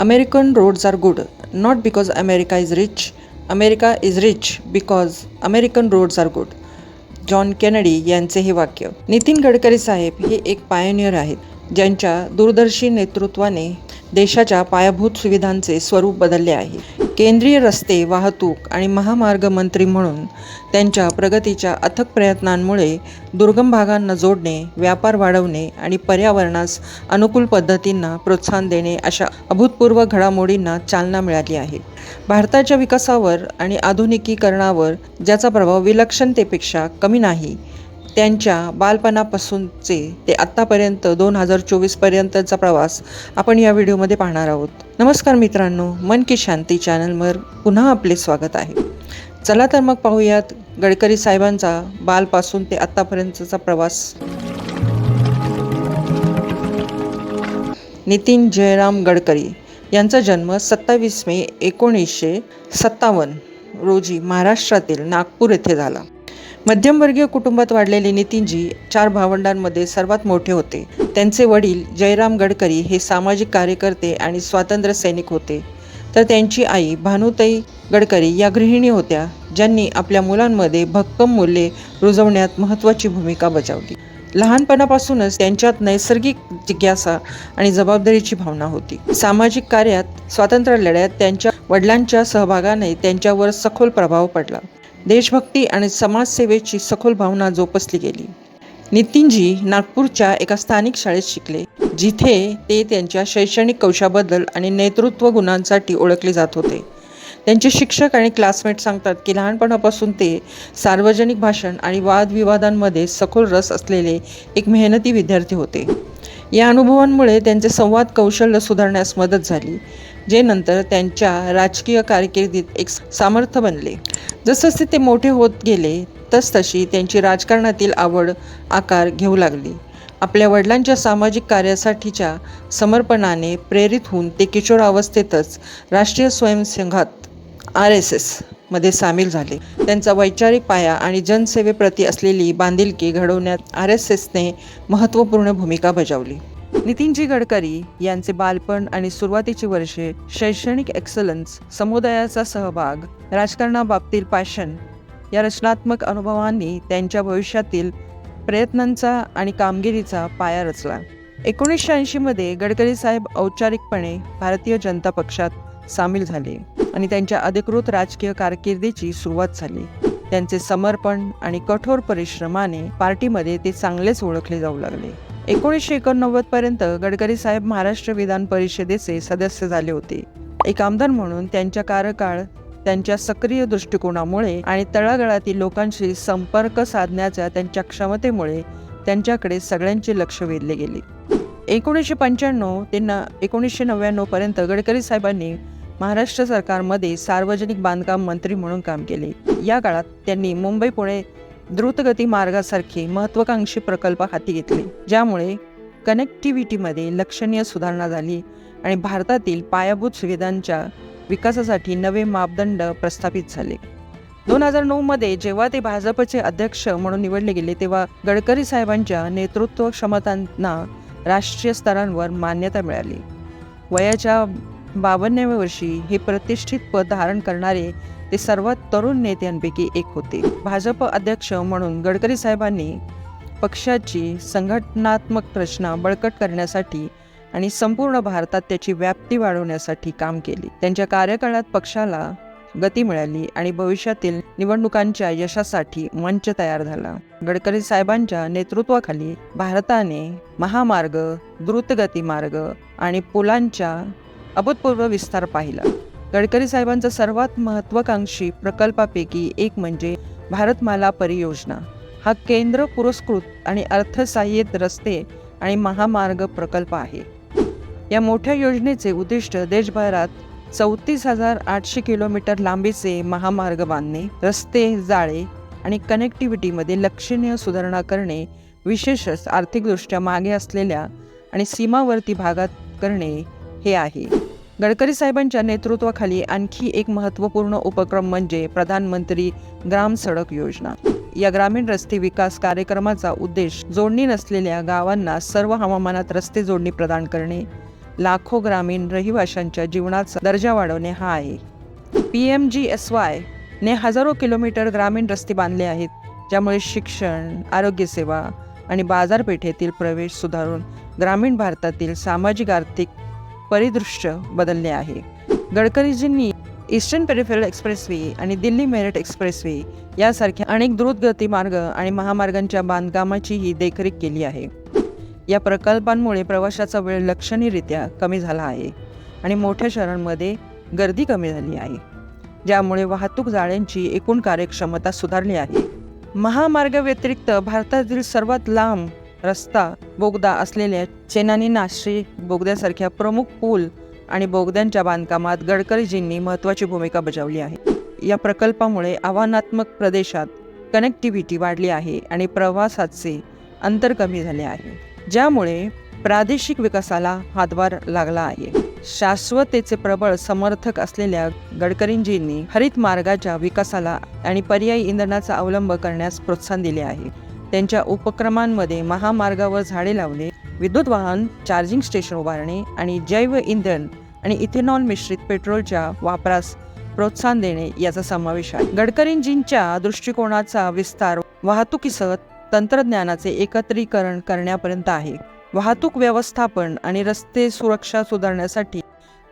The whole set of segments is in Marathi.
American roads are good not because America is rich America is rich because American roads are good John Kennedy यांचे हे वाक्य नितीन गडकरी साहेब हे एक पायोनियर आहेत ज्यांच्या दूरदर्शी नेतृत्वाने देशाच्या पायाभूत सुविधांचे स्वरूप बदलले आहे. केंद्रीय रस्ते वाहतूक आणि महामार्ग मंत्री म्हणून त्यांच्या प्रगतीच्या अथक प्रयत्नांमुळे दुर्गम भागांना जोडणे व्यापार वाढवणे आणि पर्यावरणास अनुकूल पद्धतींना प्रोत्साहन देणे अशा अभूतपूर्व घडामोडींना चालना मिळाली आहे. भारताच्या विकासावर आणि आधुनिकीकरणावर ज्याचा प्रभाव विलक्षणतेपेक्षा कमी नाही त्यांच्या बालपणापासूनचे ते आत्तापर्यंत दोन हजार चोवीसपर्यंतचा प्रवास आपण या व्हिडिओमध्ये पाहणार आहोत. नमस्कार मित्रांनो मन की शांती चॅनलवर पुन्हा आपले स्वागत आहे. चला तर मग पाहूयात गडकरी साहेबांचा बालपासून ते आत्तापर्यंतचा प्रवास. नितीन जयराम गडकरी यांचा जन्म सत्तावीस मे एकोणीसशे सत्तावन्न रोजी महाराष्ट्रातील नागपूर येथे झाला. मध्यमवर्गीय कुटुंबात वाढलेले नितीनजी चार भावंडांमध्ये सर्वात मोठे होते. त्यांचे वडील जयराम गडकरी हे सामाजिक कार्यकर्ते आणि स्वातंत्र्य सैनिक होते. तर त्यांची आई भानुताई गडकरी या गृहिणी होत्या ज्यांनी आपल्या मुलांमध्ये भक्कम मूल्ये रुजवण्यात महत्त्वाची भूमिका बजावली. लहानपणापासूनच त्यांच्यात नैसर्गिक जिज्ञासा आणि जबाबदारीची भावना होती. सामाजिक कार्यात स्वातंत्र्य लढ्यात त्यांच्या वडिलांच्या सहभागाने त्यांच्यावर सखोल प्रभाव पडला. देशभक्ती आणि समाजसेवेची सखोल भावना जोपासली गेली. नितीनजी नागपूरच्या एका स्थानिक शाळेत शिकले जिथे ते त्यांच्या शैक्षणिक कौशाबद्दल आणि नेतृत्व गुणांसाठी ओळखले जात होते. त्यांचे शिक्षक आणि क्लासमेट सांगतात की लहानपणापासून ते सार्वजनिक भाषण आणि वादविवादांमध्ये सखोल रस असलेले एक मेहनती विद्यार्थी होते. या अनुभवांमुळे त्यांचे संवाद कौशल्य सुधारण्यास मदत झाली जे नंतर त्यांच्या राजकीय कारकिर्दीत एक सामर्थ्य बनले. जसजसे ते मोठे होत गेले तसतशी त्यांची राजकारणातील आवड आकार घेऊ लागली. आपल्या वडिलांच्या सामाजिक कार्यासाठीच्या समर्पणाने प्रेरित होऊन ते किशोरावस्थेतच राष्ट्रीय स्वयंसंघात आर एस मध्ये सामील झाले. त्यांचा वैचारिक पाया आणि जनसेवेप्रती असलेली बांधिलकी घडवण्यात आर एस एसने महत्त्वपूर्ण भूमिका बजावली. नितीनजी गडकरी यांचे बालपण आणि सुरुवातीची वर्षे शैक्षणिक एक्सलन्स समुदायाचा सहभाग राजकारणाबाबतील पॅशन या रचनात्मक अनुभवांनी त्यांच्या भविष्यातील प्रयत्नांचा आणि कामगिरीचा पाया रचला. एकोणीसशे ऐंशीमध्ये गडकरी साहेब औपचारिकपणे भारतीय जनता पक्षात सामील झाले आणि त्यांच्या अधिकृत राजकीय कारकिर्दीची सुरुवात झाली. त्यांचे समर्पण आणि कठोर परिश्रमाने पार्टीमध्ये ते चांगलेच ओळखले जाऊ लागले. एकोणीसशे एकोणनव्वद पर्यंत गडकरी साहेब महाराष्ट्र विधान परिषदेचे सदस्य झाले होते. एक आमदार म्हणून त्यांच्या कार्यकाळ त्यांच्या सक्रिय दृष्टिकोनामुळे आणि तळागाळातील लोकांशी संपर्क साधण्याच्या त्यांच्या क्षमतेमुळे त्यांच्याकडे सगळ्यांचे लक्ष वेधले गेले. एकोणीसशे पंच्याण्णव ते न एकोणीसशे नव्याण्णवपर्यंत गडकरी साहेबांनी महाराष्ट्र सरकारमध्ये सार्वजनिक बांधकाम मंत्री म्हणून काम केले. या काळात त्यांनी मुंबई पुणे द्रुतगती मार्गासारखे महत्त्वाकांक्षी प्रकल्प हाती घेतले ज्यामुळे कनेक्टिव्हिटीमध्ये लक्षणीय सुधारणा झाली आणि भारतातील पायाभूत सुविधांच्या विकासासाठी नवे मापदंड प्रस्थापित झाले. दोन हजार नऊमध्ये जेव्हा ते भाजपचे अध्यक्ष म्हणून निवडले गेले तेव्हा गडकरी साहेबांच्या नेतृत्व क्षमतांना राष्ट्रीय स्तरांवर मान्यता मिळाली. वयाच्या बावन्नव्या वर्षी हे प्रतिष्ठित पद धारण करणारे ते सर्वात तरुण नेत्यांपैकी एक होते. भाजप अध्यक्ष म्हणून गडकरी साहेबांनी पक्षाची संघटनात्मक रचना बळकट करण्यासाठी आणि संपूर्ण भारतात त्याची व्याप्ती वाढवण्यासाठी काम केले. त्यांच्या कार्यकाळात पक्षाला गती मिळाली आणि भविष्यातील निवडणुकांच्या यशासाठी मंच तयार झाला. गडकरी साहेबांच्या नेतृत्वाखाली भारताने महामार्ग द्रुतगती मार्ग आणि पुलांच्या अभूतपूर्व विस्तार पाहिला. गडकरी साहेबांचा सर्वात महत्त्वाकांक्षी प्रकल्पापैकी एक म्हणजे भारतमाला परियोजना. हा केंद्र पुरस्कृत आणि अर्थसहाय्यित रस्ते आणि महामार्ग प्रकल्प आहे. या मोठ्या योजनेचे उद्दिष्ट देशभरात चौतीस हजार आठशे किलोमीटर लांबीचे महामार्ग बांधणे रस्ते जाळे आणि कनेक्टिव्हिटीमध्ये लक्षणीय सुधारणा करणे विशेषच आर्थिकदृष्ट्या मागे असलेल्या आणि सीमावर्ती भागात करणे हे आहे. गडकरी साहेबांच्या नेतृत्वाखाली आणखी एक महत्त्वपूर्ण उपक्रम म्हणजे प्रधानमंत्री ग्राम सडक योजना. या ग्रामीण रस्ते विकास कार्यक्रमाचा उद्देश जोडणी नसलेल्या गावांना सर्व हवामानात रस्ते जोडणी प्रदान करणे लाखो ग्रामीण रहिवाशांच्या जीवनाचा दर्जा वाढवणे हा आहे. P M G S Y ने हजारो किलोमीटर ग्रामीण रस्ते बांधले आहेत ज्यामुळे शिक्षण आरोग्यसेवा आणि बाजारपेठेतील प्रवेश सुधारून ग्रामीण भारतातील सामाजिक आर्थिक परिदृश्य बदलले आहे. गडकरीजींनी ईस्टर्न पेरिफेरल एक्सप्रेसवे आणि दिल्ली मेरठ एक्सप्रेसवे यासारख्या अनेक द्रुतगती मार्ग आणि महामार्गांच्या बांधकामाचीही देखरेख केली आहे. या प्रकल्पांमुळे प्रवाशाचा वेळ लक्षणीयरित्या कमी झाला आहे आणि मोठ्या शहरांमध्ये गर्दी कमी झाली आहे ज्यामुळे वाहतूक जाळ्यांची एकूण कार्यक्षमता सुधारली आहे. महामार्ग व्यतिरिक्त भारतातील सर्वात लांब रस्ता बोगदा असलेल्या चेनानी नाश्री बोगद्यासारख्या प्रमुख पूल आणि बोगद्यांच्या बांधकामात गडकरीजींनी महत्त्वाची भूमिका बजावली आहे. या प्रकल्पामुळे आव्हानात्मक प्रदेशात कनेक्टिव्हिटी वाढली आहे आणि प्रवासाचे अंतर कमी झाले आहे. ज्यामुळे प्रादेशिक विकासाला हातभार लागला आहे. शाश्वतेचे प्रबळ समर्थक असलेल्या गडकरींजींनी हरित मार्गाच्या विकासाला आणि पर्यायी इंधनाचा अवलंब करण्यास प्रोत्साहन दिले आहे. त्यांच्या उपक्रमांमध्ये महामार्गावर झाडे लावणे विद्युत वाहन चार्जिंग स्टेशन उभारणे आणि जैव इंधन आणि इथेनॉल मिश्रित पेट्रोलच्या वापरास प्रोत्साहन देणे याचा समावेश आहे. गडकरींजींच्या दृष्टिकोनाचा विस्तार वाहतुकीसह तंत्रज्ञानाचे एकत्रीकरण करण्यापर्यंत आहे. वाहतूक व्यवस्थापन आणि रस्ते सुरक्षा सुधारण्यासाठी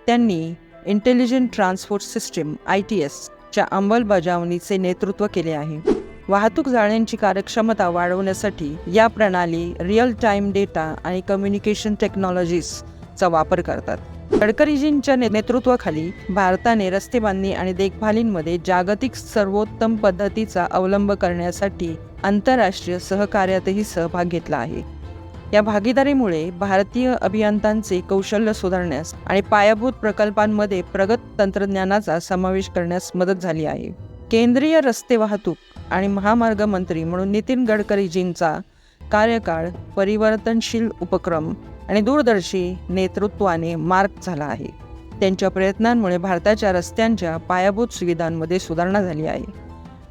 त्यांनी intelligent transport system I T एसच्या अंमलबजावणीचे नेतृत्व केले आहे. वाहतूक जाळ्यांची कार्यक्षमता वाढवण्यासाठी या प्रणाली रिअल टाईम डेटा आणि कम्युनिकेशन टेक्नॉलॉजीजचा वापर करतात. गडकरीजींच्या ने- नेतृत्वाखाली भारताने रस्ते बांधणी आणि देखभालींमध्ये जागतिक सर्वोत्तम पद्धतीचा अवलंब करण्यासाठी आंतरराष्ट्रीय सहकार्यातही सहभाग घेतला आहे. या भागीदारीमुळे भारतीय अभियंत्यांचे कौशल्य सुधारण्यास आणि पायाभूत प्रकल्पांमध्ये प्रगत तंत्रज्ञानाचा समावेश करण्यास मदत झाली आहे. केंद्रीय रस्ते वाहतूक आणि महामार्ग मंत्री म्हणून नितीन गडकरीजींचा कार्यकाळ परिवर्तनशील उपक्रम आणि दूरदर्शी नेतृत्वाने मार्ग झाला आहे. त्यांच्या प्रयत्नांमुळे भारताच्या रस्त्यांच्या पायाभूत सुविधांमध्ये सुधारणा झाली आहे.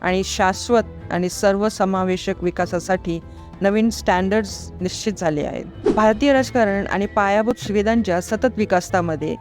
आणि शाश्वत आणि सर्वसमावेशक विकासासाठी नवीन स्टँडर्ड्स निश्चित झाले आहेत. भारतीय राजकारण आणि पायाभूत सुविधांच्या सतत विकासामध्ये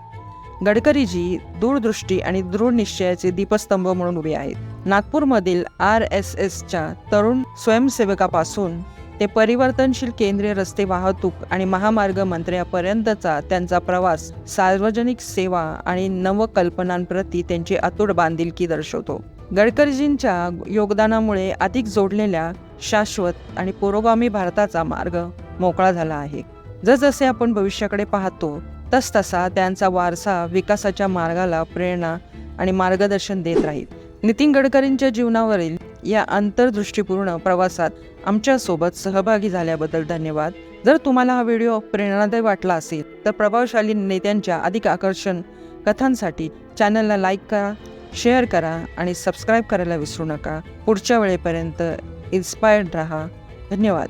गडकरीजी दूरदृष्टी आणि दृढ निश्चयाचे दीपस्तंभ म्हणून उभे आहेत. नागपूरमधील आर एस एसच्या तरुण स्वयंसेवकापासून ते परिवर्तनशील केंद्रीय रस्ते वाहतूक आणि महामार्ग मंत्र्यापर्यंतचा त्यांचा प्रवास सार्वजनिक सेवा आणि नवकल्पनांप्रती त्यांची अतूट बांधिलकी दर्शवतो. गडकरीजींच्या योगदानामुळे अधिक जोडलेल्या शाश्वत आणि पुरोगामी भारताचा मार्ग मोकळा झाला आहे. जसजसे आपण भविष्याकडे पाहतो तसतसा त्यांचा वारसा विकासाच्या मार्गाला प्रेरणा आणि मार्गदर्शन देत राहील. नितीन गडकरींच्या जीवनावरील या अंतर्दृष्टीपूर्ण प्रवासात आमच्यासोबत सहभागी झाल्याबद्दल धन्यवाद. जर तुम्हाला हा व्हिडिओ प्रेरणादायी वाटला असेल तर प्रभावशाली नेत्यांच्या अधिक आकर्षण कथांसाठी चॅनलला लाईक करा शेअर करा आणि सबस्क्राईब करायला विसरू नका. पुढच्या वेळेपर्यंत इन्स्पायर्ड रहा. धन्यवाद.